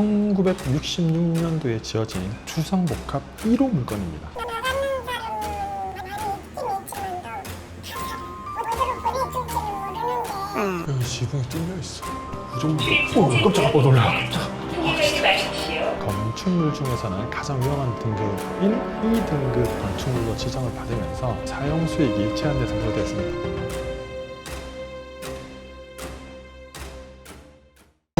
1966년도에 지어진 주상복합 1호 물건입니다. 여기 지붕이 뚫려 있어. 이 정도. 오, 깜짝아. 어, 놀라. 깜짝. 건축물 중에서는 가장 위험한 등급인 2등급 건축물로 지정을 받으면서 사용 수익이 제한돼서 되었습니다.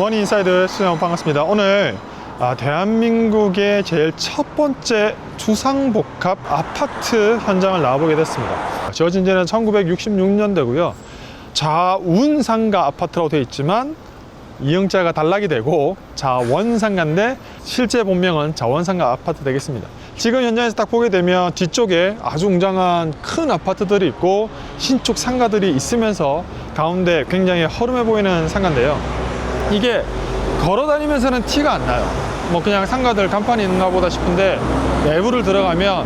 머니 인사이드 수영 반갑습니다. 오늘 아, 대한민국의 제일 첫 번째 주상복합 아파트 현장을 나와보게 됐습니다. 지어진 지는 1966년대고요. 자운상가 아파트라고 되어 있지만 이형자가 단락이 되고 자원상가인데 실제 본명은 자원상가 아파트 되겠습니다. 지금 현장에서 딱 보게 되면 뒤쪽에 아주 웅장한 큰 아파트들이 있고 신축 상가들이 있으면서 가운데 굉장히 허름해 보이는 상가인데요. 이게 걸어 다니면서는 티가 안 나요. 뭐 그냥 상가들 간판이 있나 보다 싶은데 내부를 들어가면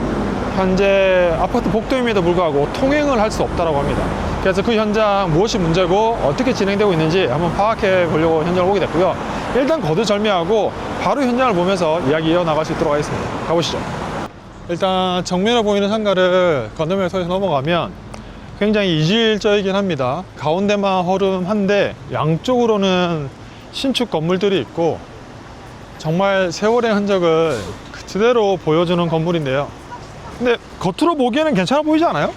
현재 아파트 복도임에도 불구하고 통행을 할 수 없다고 합니다. 그래서 그 현장 무엇이 문제고 어떻게 진행되고 있는지 한번 파악해 보려고 현장을 오게 됐고요. 일단 거두절미하고 바로 현장을 보면서 이야기 이어나갈 수 있도록 하겠습니다. 가보시죠. 일단 정면에 보이는 상가를 건너면서 넘어가면 굉장히 이질적이긴 합니다. 가운데만 허름한데 양쪽으로는 신축 건물들이 있고 정말 세월의 흔적을 그대로 보여주는 건물인데요. 근데 겉으로 보기에는 괜찮아 보이지 않아요?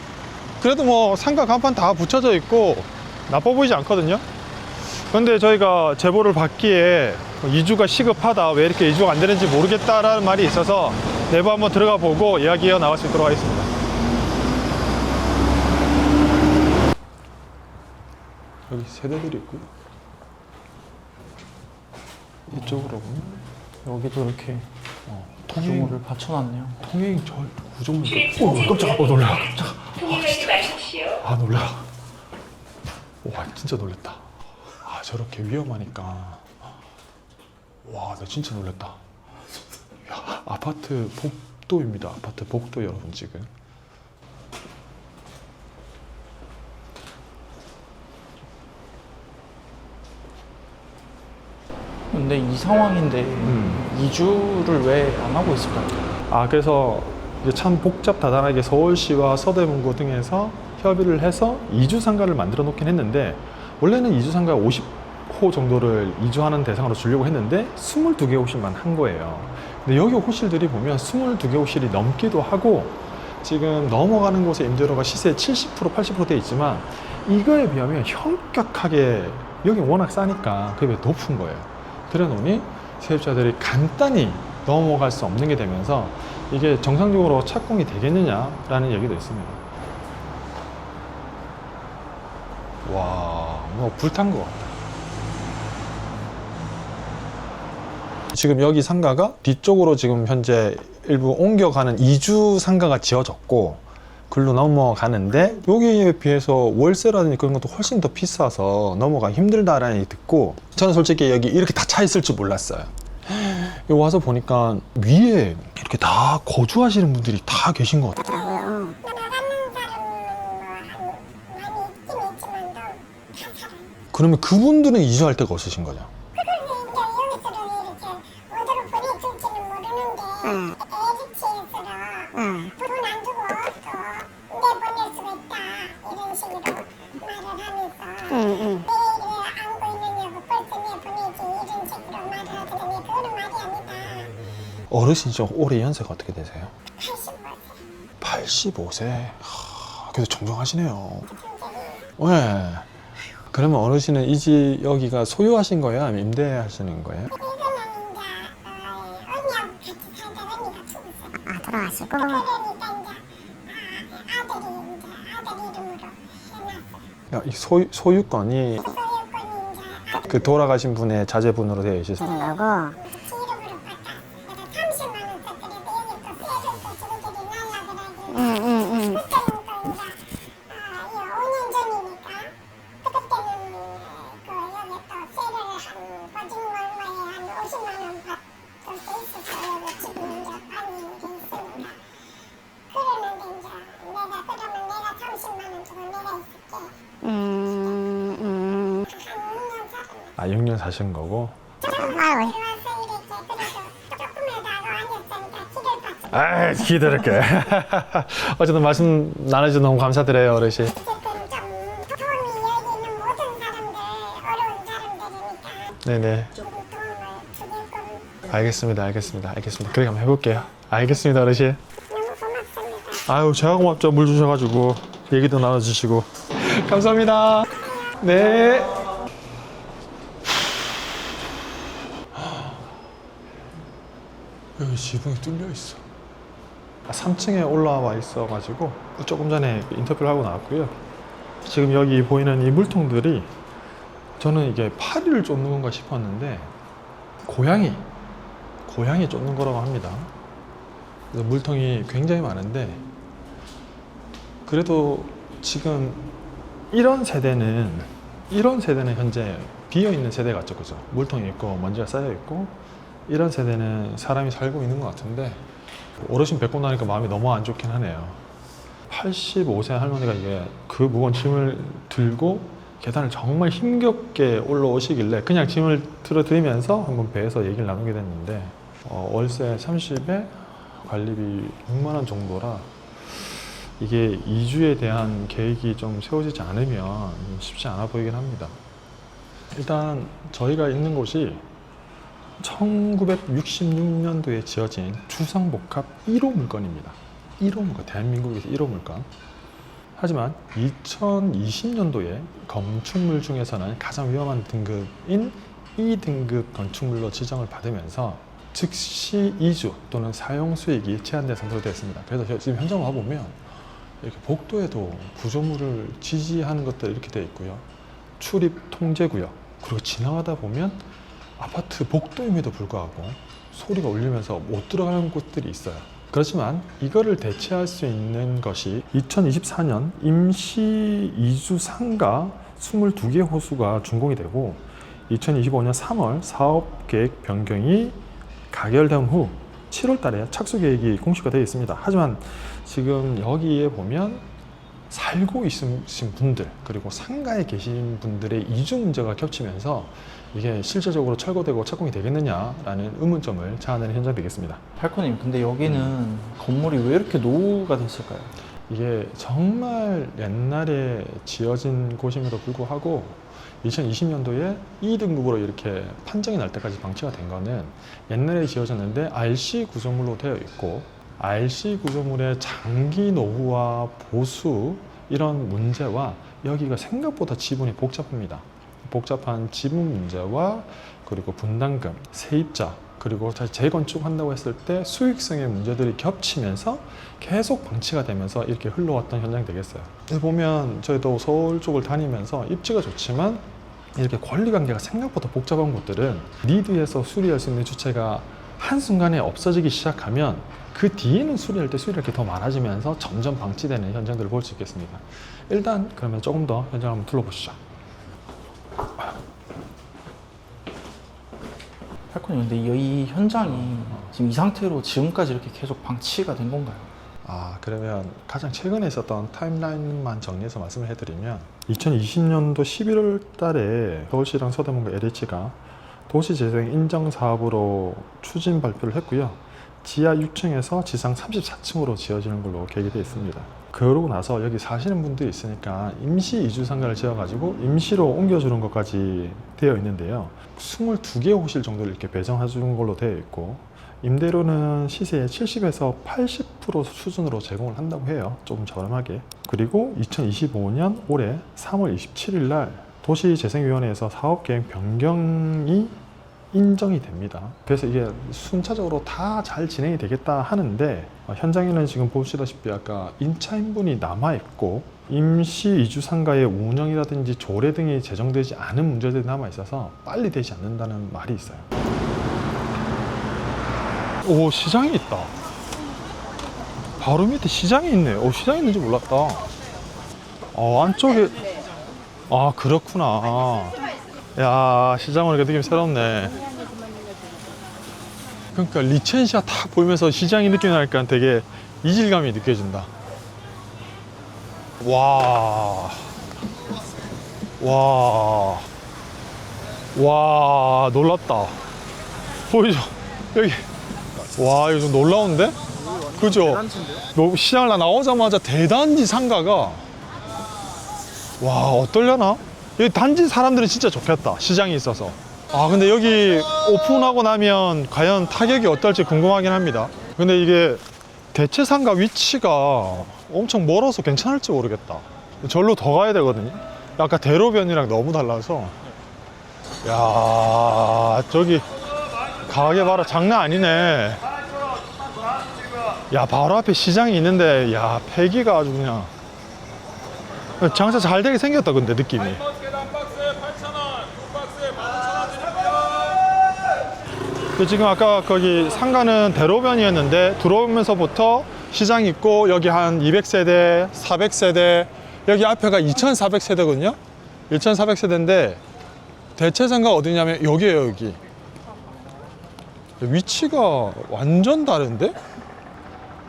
그래도 뭐 상가 간판 다 붙여져 있고 나빠 보이지 않거든요. 그런데 저희가 제보를 받기에 이주가 시급하다 왜 이렇게 이주가 안 되는지 모르겠다라는 말이 있어서 내부 한번 들어가 보고 이야기 이어 나갈 수 있도록 하겠습니다. 여기 세대들이 있고요. 이쪽으로 여기도 이렇게 어, 통행, 구조물을 받쳐놨네요. 통행 절 구조물. 오 깜짝아. 어 놀라. 깜짝. 흔들지 마십시오. 아 놀라. 와 진짜 놀랬다. 아 저렇게 위험하니까. 와 나 진짜 놀랬다. 야, 아파트 복도입니다. 아파트 복도 여러분 지금. 근데 이 상황인데 음. 이주를 왜 안 하고 있을까요? 아 그래서 이제 참 복잡 다단하게 서울시와 서대문구 등에서 협의를 해서 이주 상가를 만들어 놓긴 했는데 원래는 이주 상가 50호 정도를 이주하는 대상으로 주려고 했는데 22개 호실만 한 거예요. 근데 여기 호실들이 보면 22개 호실이 넘기도 하고 지금 넘어가는 곳의 임대료가 시세 70% 80%돼 있지만 이거에 비하면 현격하게 여기 워낙 싸니까 그게 높은 거예요. 그래놓으니 세입자들이 간단히 넘어갈 수 없는 게 되면서 이게 정상적으로 착공이 되겠느냐라는 얘기도 있습니다. 와, 뭐 불탄 것 같다. 지금 여기 상가가 뒤쪽으로 지금 현재 일부 옮겨가는 이주 상가가 지어졌고 글로 넘어가는데 여기에 비해서 월세라든지 그런 것도 훨씬 더 비싸서 넘어가기 힘들다라는 얘기 듣고 저는 솔직히 여기 이렇게 다 차 있을 줄 몰랐어요. 여기 와서 보니까 위에 이렇게 다 거주하시는 분들이 다 계신 것 같아요. 그러면 그분들은 이주할 데가 없으신 거죠? 그거는 이제 여기서는 이렇게 어디로 보내줄지는 모르는데 에디치에서 돈 안 주고 또 내보낼 수가 있다 이런 식으로 말을 하면서 내일을 안고 있느냐고 벌써 내보내지 이런 식으로 말을 하더니 그거는 말이 아니다 어르신 좀 올해 연세가 어떻게 되세요? 85세 85세. 하, 그래도 정정하시네요. 성격이 네. 그러면 어르신은 이 집 여기가 소유하신 거예요? 아니면 임대하시는 거예요? 이제 어, 언니하고 같이 살다가 언니가 죽었어요 아 돌아가시고 아, 아들이 이제 아들 이름으로 해놨어요 야, 이 소유, 소유권이 소유권이 이제 그 돌아가신 분의 자제분으로 되어 있으세요? 거고 하신 거고. 아 기다릴게. 어쨌든 말씀 나눠주 너무 감사드려요 어르신. 네네. 알겠습니다 알겠습니다 알겠습니다. 그래 한번 해볼게요. 알겠습니다 어르신. 아유 제가 고맙죠. 물 주셔가지고 얘기도 나눠주시고. 감사합니다. 네. 여기 지붕이 뚫려 있어. 3층에 올라와 있어가지고 조금 전에 인터뷰를 하고 나왔고요. 지금 여기 보이는 이 물통들이 저는 이게 파리를 쫓는 건가 싶었는데 고양이, 고양이 쫓는 거라고 합니다. 그래서 물통이 굉장히 많은데 그래도 지금 이런 세대는 이런 세대는 현재 비어 있는 세대 같죠, 그죠? 물통이 있고 먼지가 쌓여 있고 이런 세대는 사람이 살고 있는 것 같은데 어르신 뵙고 나니까 마음이 너무 안 좋긴 하네요. 85세 할머니가 이게 그 무거운 짐을 들고 계단을 정말 힘겹게 올라오시길래 그냥 짐을 들어드리면서 한번 배에서 얘기를 나누게 됐는데 어, 월세 30에 관리비 6만 원 정도라 이게 이주에 대한 계획이 좀 세워지지 않으면 쉽지 않아 보이긴 합니다. 일단 저희가 있는 곳이 1966년도에 지어진 주상복합 1호 물건입니다. 1호 물건, 대한민국에서 1호 물건. 하지만 2020년도에 건축물 중에서는 가장 위험한 등급인 2등급 건축물로 지정을 받으면서 즉시 이주 또는 사용 수익이 제한된 상태로 되어 있습니다. 그래서 지금 현장 와보면 이렇게 복도에도 구조물을 지지하는 것들 이렇게 되어 있고요. 출입 통제구역 그리고 지나가다 보면 아파트 복도임에도 불구하고 소리가 울리면서 못 들어가는 곳들이 있어요. 그렇지만 이거를 대체할 수 있는 것이 2024년 임시 이주 상가 22개 호수가 준공이 되고 2025년 3월 사업 계획 변경이 가결된 후 7월 달에 착수 계획이 공시가 되어 있습니다. 하지만 지금 여기에 보면 살고 있으신 분들 그리고 상가에 계신 분들의 이주 문제가 겹치면서 이게 실제적으로 철거되고 착공이 되겠느냐라는 의문점을 자아내는 현장이 되겠습니다. 팔코님, 근데 여기는 건물이 왜 이렇게 노후가 됐을까요? 이게 정말 옛날에 지어진 곳임에도 불구하고 2020년도에 2등급으로 이렇게 판정이 날 때까지 방치가 된 거는 옛날에 지어졌는데 RC 구조물로 되어 있고 RC 구조물의 장기 노후와 보수 이런 문제와 여기가 생각보다 지분이 복잡합니다. 복잡한 지분 문제와 그리고 분담금, 세입자 그리고 재건축한다고 했을 때 수익성의 문제들이 겹치면서 계속 방치가 되면서 이렇게 흘러왔던 현장이 되겠어요. 보면 저희도 서울 쪽을 다니면서 입지가 좋지만 이렇게 권리관계가 생각보다 복잡한 곳들은 리드에서 수리할 수 있는 주체가 한순간에 없어지기 시작하면 그 뒤에는 수리할 때 수리할 게 더 많아지면서 점점 방치되는 현장들을 볼 수 있겠습니다. 일단 그러면 조금 더 현장을 한번 둘러보시죠. 팔코님, 근데 이 현장이 지금 이 상태로 지금까지 이렇게 계속 방치가 된 건가요? 아, 그러면 가장 최근에 있었던 타임라인만 정리해서 말씀을 해드리면 2020년도 11월 달에 서울시랑 서대문구 LH가 도시재생 인정 사업으로 추진 발표를 했고요. 지하 6층에서 지상 34층으로 지어지는 걸로 계획이 되어 있습니다. 그러고 나서 여기 사시는 분들이 있으니까 임시 이주 상가를 지어가지고 임시로 옮겨주는 것까지 되어 있는데요. 22개 호실 정도를 이렇게 배정해 주는 걸로 되어 있고 임대료는 시세의 70에서 80% 수준으로 제공을 한다고 해요. 조금 저렴하게. 그리고 2025년 올해 3월 27일 날 도시재생위원회에서 사업계획 변경이 인정이 됩니다. 그래서 이게 순차적으로 다 잘 진행이 되겠다 하는데 어, 현장에는 지금 보시다시피 아까 임차인분이 남아 있고 임시 이주 상가의 운영이라든지 조례 등이 제정되지 않은 문제들이 남아 있어서 빨리 되지 않는다는 말이 있어요. 오 시장이 있다. 바로 밑에 시장이 있네. 오 시장이 있는지 몰랐다. 어 안쪽에 아 그렇구나. 야 시장 오니까 느낌 새롭네. 그러니까 리첸시아 딱 보면서 시장이 느낌이 나니까 되게 이질감이 느껴진다. 와. 와. 와, 놀랍다. 보이죠? 여기. 와, 이거 좀 놀라운데? 그죠? 뭐 시장을 나오자마자 대단지 상가가 와 어떨려나? 여기 단지 사람들이 진짜 좋겠다 시장이 있어서. 아 근데 여기 오픈하고 나면 과연 타격이 어떨지 궁금하긴 합니다. 근데 이게 대체 상가 위치가 엄청 멀어서 괜찮을지 모르겠다. 절로 더 가야 되거든요. 아까 대로변이랑 너무 달라서. 야 저기 가게 봐라. 장난 아니네. 야 바로 앞에 시장이 있는데 야 폐기가 아주 그냥. 장사 잘 되게 생겼다 근데 느낌이 그 지금 아까 거기 상가는 대로변이었는데 들어오면서부터 시장 있고 여기 한 200세대, 400세대 여기 앞에가 2,400세대거든요 2,400세대인데 대체 상가 어디냐면 여기에요 여기 위치가 완전 다른데?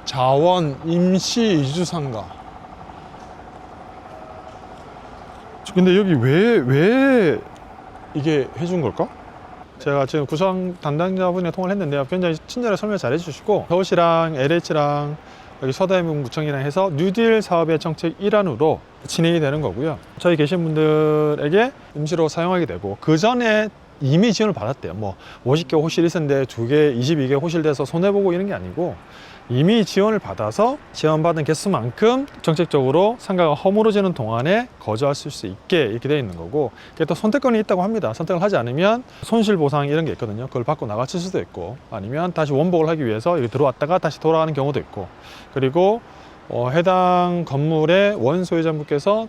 자원 임시 이주 상가. 근데 여기 왜 왜 이게 해준 걸까? 제가 지금 구성 담당자분이 통화를 했는데요. 굉장히 친절하게 설명 잘 해주시고 서울시랑 LH랑 여기 서대문구청이랑 해서 뉴딜 사업의 정책 일환으로 진행이 되는 거고요. 저희 계신 분들에게 임시로 사용하게 되고 그 전에 이미 지원을 받았대요. 뭐 50개 호실 있었는데 두 개, 22개 호실 돼서 손해보고 이런 게 아니고 이미 지원을 받아서 지원받은 개수만큼 정책적으로 상가가 허물어지는 동안에 거주할 수 있게 이렇게 되어 있는 거고 그게 또 선택권이 있다고 합니다. 선택을 하지 않으면 손실보상 이런 게 있거든요. 그걸 받고 나가칠 수도 있고 아니면 다시 원복을 하기 위해서 여기 들어왔다가 다시 돌아가는 경우도 있고 그리고 어, 해당 건물의 원소유자분께서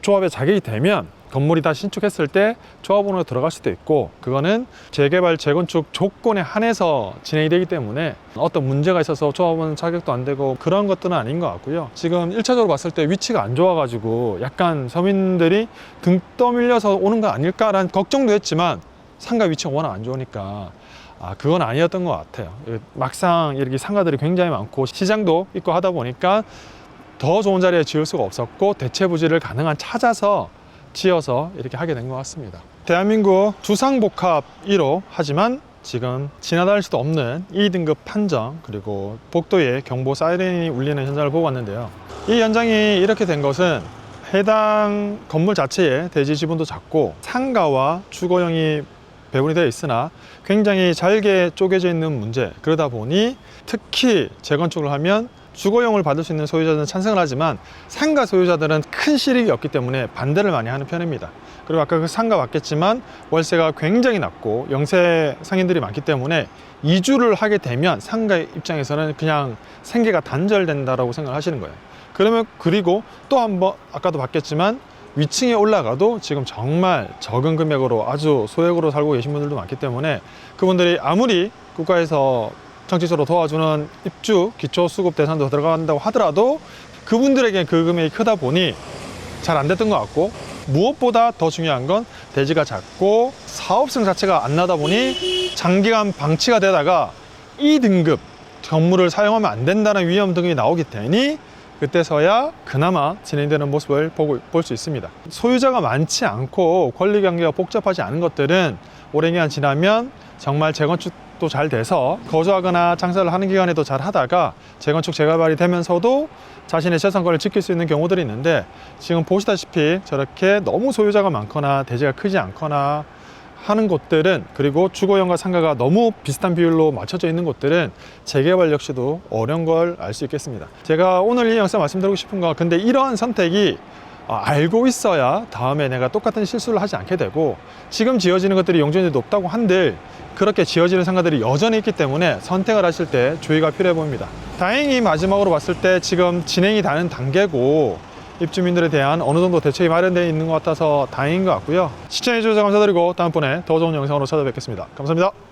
조합에 자격이 되면 건물이 다 신축했을 때 조합원으로 들어갈 수도 있고 그거는 재개발 재건축 조건에 한해서 진행이 되기 때문에 어떤 문제가 있어서 조합원 자격도 안 되고 그런 것들은 아닌 것 같고요. 지금 일차적으로 봤을 때 위치가 안 좋아 가지고 약간 서민들이 등 떠밀려서 오는 거 아닐까라는 걱정도 했지만 상가 위치가 워낙 안 좋으니까 아 그건 아니었던 것 같아요. 막상 이렇게 상가들이 굉장히 많고 시장도 있고 하다 보니까 더 좋은 자리에 지을 수가 없었고 대체 부지를 가능한 찾아서 지어서 이렇게 하게 된 것 같습니다. 대한민국 주상복합 1호 하지만 지금 지나다닐 수도 없는 2등급 판정 그리고 복도에 경보 사이렌이 울리는 현장을 보고 왔는데요. 이 현장이 이렇게 된 것은 해당 건물 자체의 대지 지분도 작고 상가와 주거용이 배분이 되어 있으나 굉장히 잘게 쪼개져 있는 문제 그러다 보니 특히 재건축을 하면 주거용을 받을 수 있는 소유자들은 찬성을 하지만 상가 소유자들은 큰 실익이 없기 때문에 반대를 많이 하는 편입니다. 그리고 아까 그 상가 맞겠지만 월세가 굉장히 낮고 영세 상인들이 많기 때문에 이주를 하게 되면 상가 입장에서는 그냥 생계가 단절된다라고 생각을 하시는 거예요. 그러면 그리고 또 한번 아까도 봤겠지만 위층에 올라가도 지금 정말 적은 금액으로 아주 소액으로 살고 계신 분들도 많기 때문에 그분들이 아무리 국가에서 정치적으로 도와주는 입주 기초 수급 대상도 들어간다고 하더라도 그분들에게 그 금액이 크다 보니 잘 안 됐던 것 같고 무엇보다 더 중요한 건 대지가 작고 사업성 자체가 안 나다 보니 장기간 방치가 되다가 2등급 건물을 사용하면 안 된다는 위험 등이 나오기 때문에 그때서야 그나마 진행되는 모습을 보고 볼 수 있습니다. 소유자가 많지 않고 권리 관계가 복잡하지 않은 것들은 오랜 기간 지나면 정말 재건축 도잘 돼서 거주하거나 장사를 하는 기간에도 잘 하다가 재건축 재개발이 되면서도 자신의 재산권을 지킬 수 있는 경우들이 있는데 지금 보시다시피 저렇게 너무 소유자가 많거나 대지가 크지 않거나 하는 곳들은 그리고 주거용과 상가가 너무 비슷한 비율로 맞춰져 있는 곳들은 재개발 역시도 어려운 걸 알 수 있겠습니다. 제가 오늘 이 영상 말씀드리고 싶은 건 근데 이러한 선택이 아, 알고 있어야 다음에 내가 똑같은 실수를 하지 않게 되고 지금 지어지는 것들이 용적률이 높다고 한들 그렇게 지어지는 상가들이 여전히 있기 때문에 선택을 하실 때 주의가 필요해 보입니다. 다행히 마지막으로 봤을 때 지금 진행이 되는 단계고 입주민들에 대한 어느 정도 대책이 마련되어 있는 것 같아서 다행인 것 같고요. 시청해주셔서 감사드리고 다음번에 더 좋은 영상으로 찾아뵙겠습니다. 감사합니다.